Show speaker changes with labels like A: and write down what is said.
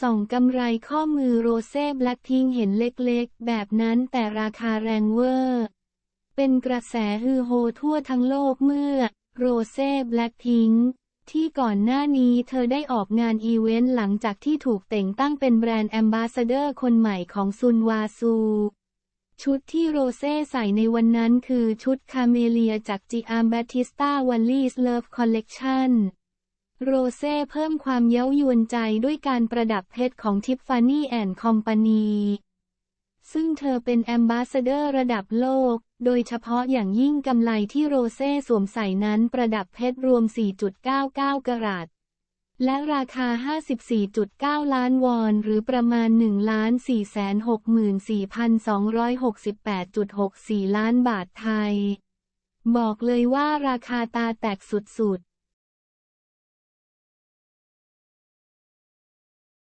A: ส่องกำไรข้อมือโรเซ่แบล็คพิงเห็นเล็กๆ แบบนั้นแต่ราคาแรงเวอร์ เป็นกระแสฮือโฮทั่วทั้งโลกเมื่อ โรเซ่แบล็คพิงที่ก่อนหน้านี้เธอได้ออกงานอีเวนต์หลังจากที่ถูกแต่งตั้งเป็นแบรนด์แอมบาสเดอร์คนใหม่ของซุนวาซู ชุดที่โรเซ่ใส่ในวันนั้นคือชุดคาเมเลียจากจีอาร์แบติสตาวันลีสเลิฟคอลเลกชัน โรเซ่เพิ่มความเย้ายวนใจด้วยการประดับเพชรของทิฟฟานี่แอนด์คอมพานีซึ่งเธอเป็นแอมบาสเดอร์ระดับโลก โดยเฉพาะอย่างยิ่งกำไลที่โรเซ่สวมใส่นั้นประดับเพชรรวม 4.99 กรัต และราคา 54.9 ล้านวอน หรือประมาณ1,464,268.64 ล้านบาทไทย บอกเลยว่าราคาตาแตกสุด